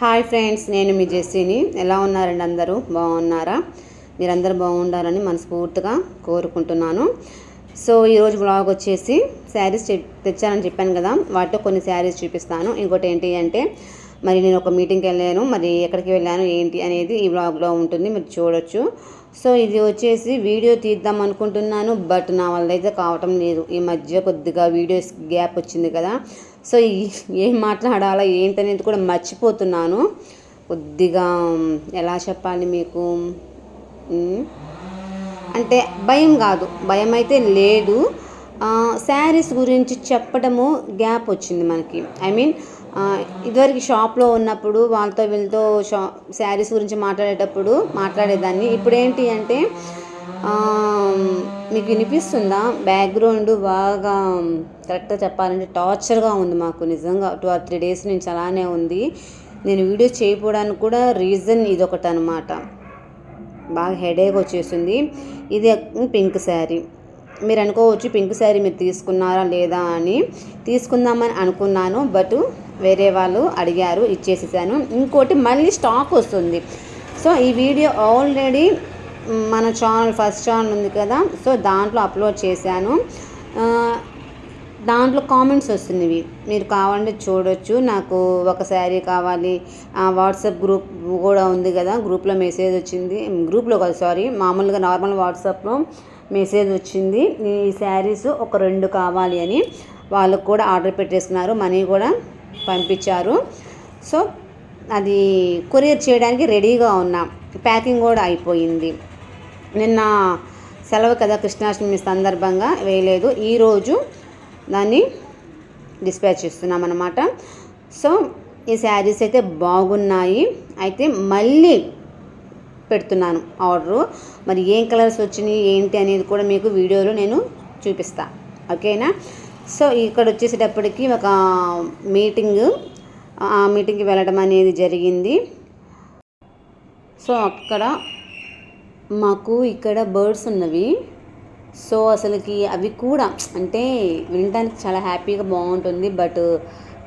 Hi friends నేను మీ జెస్సీని ఎలా ఉన్నారండి అందరూ? బాగున్నారా? మీరందరూ బాగుండాలని మనస్ఫూర్తిగా కోరుకుంటున్నాను. సో ఈరోజు బ్లాగ్ వచ్చేసి శారీస్ తెచ్చానని చెప్పాను కదా వాటితో కొన్ని శారీస్ చూపిస్తాను. ఇంకోటి ఏంటి అంటే మరి నేను ఒక మీటింగ్కి వెళ్ళాను మరి ఎక్కడికి వెళ్ళాను ఏంటి అనేది ఈ బ్లాగ్లో ఉంటుంది మీరు చూడొచ్చు. సో ఇది వచ్చేసి వీడియో తీద్దాం అనుకుంటున్నాను బట్ నా వల్ల అయితే కావటం లేదు. ఈ మధ్య కొద్దిగా వీడియోస్ గ్యాప్ వచ్చింది కదా సో ఏం మాట్లాడాలా ఏంటనేది కూడా మర్చిపోతున్నాను. కొద్దిగా ఎలా చెప్పాలి మీకు? అంటే భయం కాదు. భయం అయితే లేదు శారీస్ గురించి చెప్పడము గ్యాప్ వచ్చింది మనకి. ఐ మీన్ ఇదివరకు షాప్లో ఉన్నప్పుడు వాళ్ళతో వీళ్ళతో షా శారీస్ గురించి మాట్లాడేటప్పుడు మాట్లాడేదాన్ని. ఇప్పుడు ఏంటి అంటే మీకు వినిపిస్తుందా? బ్యాక్గ్రౌండ్ బాగా కరెక్ట్గా చెప్పాలంటే టార్చర్గా ఉంది మాకు నిజంగా. టూ ఆర్ త్రీ డేస్ నుంచి అలానే ఉంది. నేను వీడియో చేయకపోవడానికి కూడా రీజన్ ఇదొకటి అనమాట బాగా హెడేక్ వచ్చేసింది. ఇది పింక్ శారీ. మీరు అనుకోవచ్చు పింక్ శారీ మీరు తీసుకున్నారా లేదా అని తీసుకుందామని అనుకున్నాను బట్ వేరే వాళ్ళు అడిగారు ఇచ్చేసేసాను. ఇంకోటి మళ్ళీ స్టాక్ వస్తుంది. సో ఈ వీడియో ఆల్రెడీ మన ఛానల్ ఫస్ట్ ఛానల్ ఉంది కదా సో దాంట్లో అప్లోడ్ చేశాను. దాంట్లో కామెంట్స్ వస్తున్నవి. మీరు కావాలంటే చూడొచ్చు. నాకు ఒక శారీ కావాలి. వాట్సాప్ గ్రూప్ కూడా ఉంది కదా గ్రూప్లో మెసేజ్ వచ్చింది. గ్రూప్లో కాదు సారీ మామూలుగా నార్మల్ వాట్సాప్లో మెసేజ్ వచ్చింది ఈ శారీస్ ఒక రెండు కావాలి అని వాళ్ళకు కూడా ఆర్డర్ పెట్టేసుకున్నారు మనీ కూడా పంపించారు. సో అది కొరియర్ చేయడానికి రెడీగా ఉన్నా ప్యాకింగ్ కూడా అయిపోయింది. నిన్న సెలవు కదా కృష్ణాష్టమి సందర్భంగా వేయలేదు ఈరోజు దాన్ని డిస్పాచ్ చేస్తున్నాం అనమాట సో ఈ శారీస్ అయితే బాగున్నాయి అయితే మళ్ళీ పెడుతున్నాను ఆర్డరు. మరి ఏం కలర్స్ వచ్చినాయి ఏంటి అనేది కూడా మీకు వీడియోలో నేను చూపిస్తా. ఓకేనా? సో ఇక్కడ వచ్చేసేటప్పటికి ఒక మీటింగ్. ఆ మీటింగ్కి వెళ్ళడం అనేది జరిగింది. సో అక్కడ మాకు ఇక్కడ బర్డ్స్ ఉన్నవి. సో అసలుకి అవి కూడా అంటే వినడానికి చాలా హ్యాపీగా బాగుంటుంది. బట్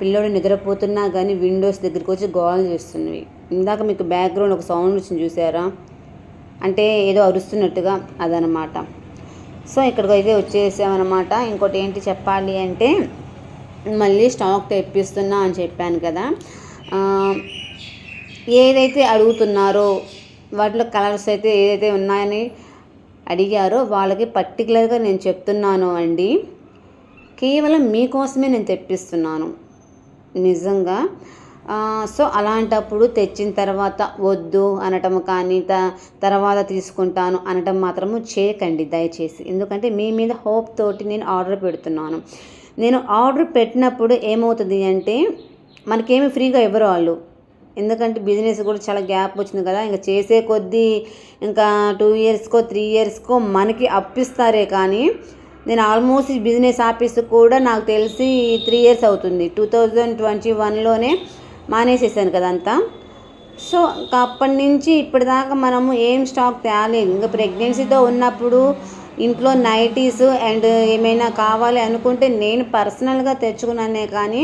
పిల్లోడు నిద్రపోతున్నా కానీ విండోస్ దగ్గరికి వచ్చి గోల్ చేస్తున్నవి. ఇందాక మీకు బ్యాక్గ్రౌండ్ ఒక సౌండ్ వచ్చింది చూసారా? అంటే ఏదో అరుస్తున్నట్టుగా అదనమాట. సో ఇక్కడికి అయితే వచ్చేసామన్నమాట ఇంకోటి ఏంటి చెప్పాలి అంటే మళ్ళీ స్టాక్ తెప్పిస్తున్నా అని చెప్పాను కదా. ఏదైతే అడుగుతున్నారో వాటిలో కలర్స్ అయితే ఏదైతే ఉన్నాయని అడిగారో వాళ్ళకి పర్టికులర్గా నేను చెప్తున్నాను అండి. కేవలం మీకోసమే నేను తెప్పిస్తున్నాను. నిజంగా. సో అలాంటప్పుడు తెచ్చిన తర్వాత వద్దు అనటం కానీ త తర్వాత తీసుకుంటాను అనటం మాత్రము చేయకండి దయచేసి. ఎందుకంటే మీ మీద హోప్ తోటి నేను ఆర్డర్ పెడుతున్నాను. నేను ఆర్డర్ పెట్టినప్పుడు ఏమవుతుంది అంటే మనకేమి ఫ్రీగా ఇవ్వరు వాళ్ళు. ఎందుకంటే బిజినెస్ కూడా చాలా గ్యాప్ వచ్చింది కదా. ఇంకా చేసే కొద్దీ ఇంకా టూ ఇయర్స్కో త్రీ ఇయర్స్కో మనకి అప్పిస్తారే కానీ నేను ఆల్మోస్ట్ బిజినెస్ ఆఫీస్ కూడా నాకు తెలిసి త్రీ ఇయర్స్ అవుతుంది. టూ థౌజండ్ ట్వంటీ వన్లోనే మానేసేసాను కదంతా. సో అప్పటి నుంచి ఇప్పటిదాకా మనము ఏం స్టాక్ తేలేదు. ఇంకా ప్రెగ్నెన్సీతో ఉన్నప్పుడు ఇంట్లో నైటీస్ అండ్ ఏమైనా కావాలి అనుకుంటే నేను పర్సనల్గా తెచ్చుకున్నానే కానీ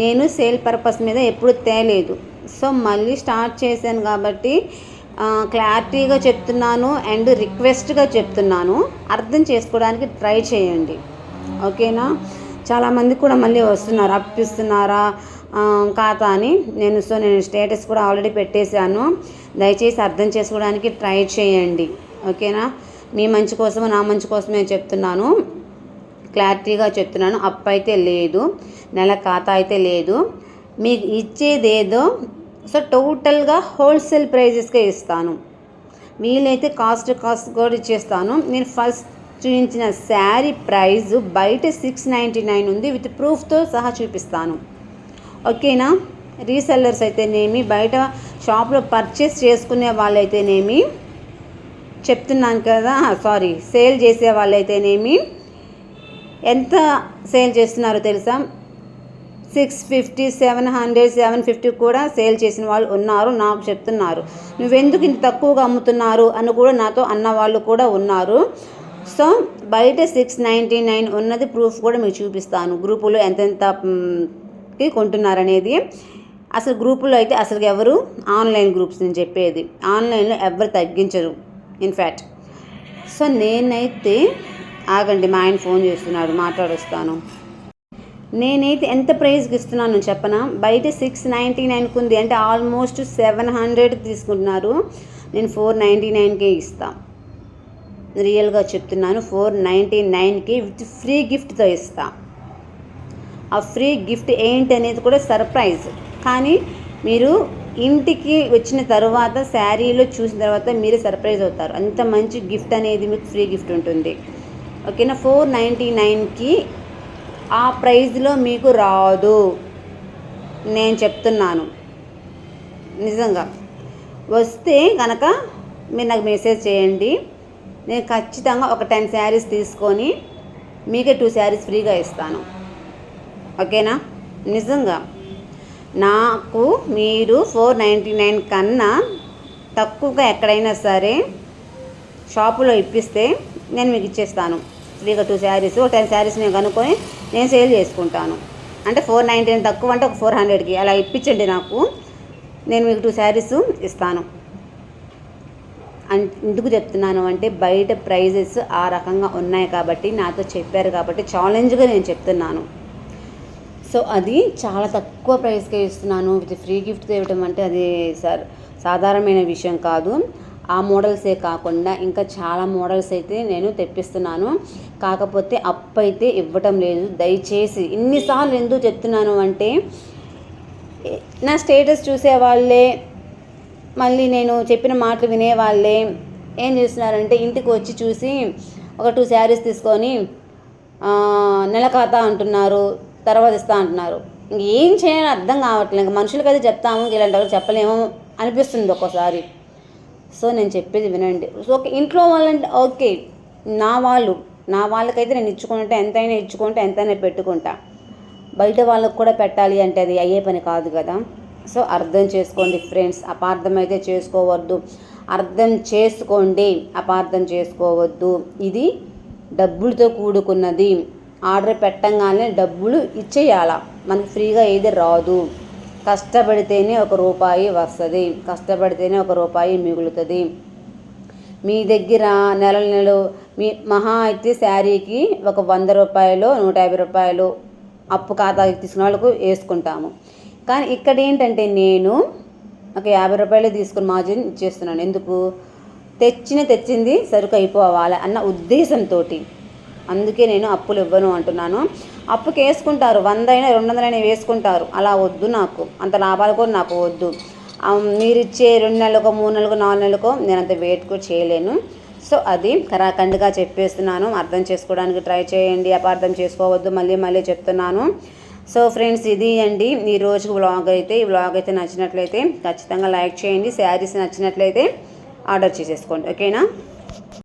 నేను సేల్ పర్పస్ మీద ఎప్పుడు తేలేదు. సో మళ్ళీ స్టార్ట్ చేశాను కాబట్టి క్లారిటీగా చెప్తున్నాను అండ్ రిక్వెస్ట్గా చెప్తున్నాను. అర్థం చేసుకోవడానికి ట్రై చేయండి. ఓకేనా? చాలామంది కూడా మళ్ళీ వస్తున్నారు. అప్పిస్తున్నారా? ఖాతా అని. నేను సో నేను స్టేటస్ కూడా ఆల్రెడీ పెట్టేశాను. దయచేసి అర్థం చేసుకోవడానికి ట్రై చేయండి. ఓకేనా? మీ మంచి కోసము నా మంచి కోసమే చెప్తున్నాను. క్లారిటీగా చెప్తున్నాను. అప్పు అయితే లేదు. నెల ఖాతా అయితే లేదు. మీకు ఇచ్చేదేదో సో టోటల్గా హోల్సేల్ ప్రైజెస్కే ఇస్తాను. వీలైతే కాస్ట్ కాస్ట్ కూడా ఇచ్చేస్తాను. నేను ఫస్ట్ చూపించిన శారీ ప్రైస్ బయట సిక్స్ నైంటీ నైన్ ఉంది. విత్ ప్రూఫ్తో సహా చూపిస్తాను. ఓకేనా? రీసెల్లర్స్ అయితేనేమి బయట షాప్లో పర్చేస్ చేసుకునే వాళ్ళైతేనేమి చెప్తున్నాను కదా సారీ సేల్ చేసే వాళ్ళైతేనేమి ఎంత సేల్ చేస్తున్నారో తెలుసా? Six fifty seven hundred seven fifty కూడా సేల్ చేసిన వాళ్ళు ఉన్నారు నాకు చెప్తున్నారు. నువ్వెందుకు ఇంత తక్కువగా అమ్ముతున్నారు అని కూడా నాతో అన్న వాళ్ళు కూడా ఉన్నారు. సో బయట సిక్స్ నైంటీ నైన్ ఉన్నది ప్రూఫ్ కూడా మీకు చూపిస్తాను. గ్రూపులో ఎంతెంతకి కొంటున్నారనేది. అసలు గ్రూపులో అయితే అసలు ఎవరు? ఆన్లైన్ గ్రూప్స్ నేను చెప్పేది. ఆన్లైన్లో ఎవరు తగ్గించరు ఇన్ఫ్యాక్ట్ సో నేనైతే ఆగండి మా ఆయన ఫోన్ చేస్తున్నాడు మాట్లాడొస్తాను. నేనైతే ఎంత ప్రైస్కి ఇస్తున్నాను చెప్పనా? బయట సిక్స్ నైంటీ నైన్కి ఉంది. అంటే ఆల్మోస్ట్ సెవెన్ హండ్రెడ్ తీసుకుంటున్నారు. నేను ఫోర్ నైంటీ నైన్కే ఇస్తాను రియల్గా చెప్తున్నాను. ఫోర్ నైంటీ నైన్కి విత్ ఫ్రీ గిఫ్ట్తో ఇస్తా. ఆ ఫ్రీ గిఫ్ట్ ఏంటి అనేది కూడా సర్ప్రైజ్ కానీ మీరు ఇంటికి వచ్చిన తర్వాత శారీలో చూసిన తర్వాత మీరే సర్ప్రైజ్ అవుతారు. అంత మంచి గిఫ్ట్ అనేది మీకు ఫ్రీ గిఫ్ట్ ఉంటుంది. ఓకేనా ఫోర్ నైంటీ నైన్కి ఆ ప్రైజ్లో మీకు రాదు. నేను చెప్తున్నాను. నిజంగా. వస్తే కనుక మీరు నాకు మెసేజ్ చేయండి. నేను ఖచ్చితంగా ఒక టెన్ శారీస్ తీసుకొని మీకే టూ శారీస్ ఫ్రీగా ఇస్తాను. ఓకేనా? నిజంగా. నాకు మీరు ఫోర్ నైంటీ నైన్ కన్నా తక్కువగా ఎక్కడైనా సరే షాపులో ఇప్పిస్తే నేను మీకు ఇచ్చేస్తాను. త్రీ టూ శారీస్ ఒక టెన్ శారీస్ నేను కనుక్కొని నేను సేల్ చేసుకుంటాను. అంటే ఫోర్ నైంటీ తక్కువ అంటే ఒక ఫోర్ హండ్రెడ్కి అలా ఇప్పించండి నాకు. నేను మీకు టూ శారీస్ ఇస్తాను. ఎందుకు చెప్తున్నాను అంటే బయట ప్రైజెస్ ఆ రకంగా ఉన్నాయి కాబట్టి నాతో చెప్పారు కాబట్టి ఛాలెంజ్గా నేను చెప్తున్నాను. సో అది చాలా తక్కువ ప్రైస్కే ఇస్తున్నాను. విత్ ఫ్రీ గిఫ్ట్ ఇవ్వడం అంటే అది సార్ సాధారణమైన విషయం కాదు. ఆ మోడల్సే కాకుండా ఇంకా చాలా మోడల్స్ అయితే నేను తెప్పిస్తున్నాను. కాకపోతే అప్పు అయితే ఇవ్వటం లేదు. దయచేసి ఇన్నిసార్లు ఎందుకు చెప్తున్నాను అంటే నా స్టేటస్ చూసేవాళ్ళే మళ్ళీ నేను చెప్పిన మాటలు వినేవాళ్ళే ఏం చేస్తున్నారంటే ఇంటికి వచ్చి చూసి ఒక టూ శారీస్ తీసుకొని నెల ఖాతా అంటున్నారు తర్వాత ఇస్తా అంటున్నారు. ఇంక ఏం చేయాలో అర్థం కావట్లేదు. ఇంకా మనుషులకైతే చెప్తాము ఇలాంటి వాళ్ళు చెప్పలేము అనిపిస్తుంది ఒక్కోసారి. సో నేను చెప్పేది వినండి. సో ఓకే ఇంట్లో వాళ్ళంటే ఓకే నా వాళ్ళు నా వాళ్ళకైతే నేను ఇచ్చుకుంటే ఎంతైనా ఇచ్చుకుంటే ఎంతైనా పెట్టుకుంటా. బయట వాళ్ళకు కూడా పెట్టాలి అంటే అది అయ్యే పని కాదు కదా. సో అర్థం చేసుకోండి ఫ్రెండ్స్ అపార్థం అయితే చేసుకోవద్దు. అర్థం చేసుకోండి అపార్థం చేసుకోవద్దు. ఇది డబ్బులతో కూడుకున్నది. ఆర్డర్ పెట్టంగానే డబ్బులు ఇచ్చేయాల. మనకు ఫ్రీగా ఏది రాదు. కష్టపడితేనే ఒక రూపాయి వస్తుంది కష్టపడితేనే ఒక రూపాయి మిగులుతుంది. మీ దగ్గర నెల నెలలు మీ మహా అయితే శారీకి ఒక వంద రూపాయలు నూట యాభై రూపాయలు అప్పు ఖాతాకి తీసుకున్న వాళ్ళకు వేసుకుంటాము. కానీ ఇక్కడ ఏంటంటే నేను ఒక యాభై రూపాయలు తీసుకుని మార్జిన్ ఇచ్చేస్తున్నాను. ఎందుకు? తెచ్చిన తెచ్చింది సరుకు అయిపోవాలి అన్న ఉద్దేశంతో అందుకే నేను అప్పులు ఇవ్వను అంటున్నాను. అప్పుకి వేసుకుంటారు. వంద అయినా రెండు వందలైనా వేసుకుంటారు. అలా వద్దు నాకు. అంత లాభాలు కూడా నాకు వద్దు. మీరు ఇచ్చే రెండు నెలలకు మూడు నెలలకు నాలుగు నెలలకు నేను అంత వెయిట్ కూడా చేయలేను. సో అది కరాఖండ్గా చెప్పేస్తున్నాను. అర్థం చేసుకోవడానికి ట్రై చేయండి. అపార్థం చేసుకోవద్దు. మళ్ళీ మళ్ళీ చెప్తున్నాను. సో ఫ్రెండ్స్ ఇది అండి. ఈ రోజు వ్లాగ్ అయితే. ఈ వ్లాగ్ అయితే నచ్చినట్లయితే ఖచ్చితంగా లైక్ చేయండి. శారీస్ నచ్చినట్లయితే ఆర్డర్ చేసేసుకోండి. ఓకేనా?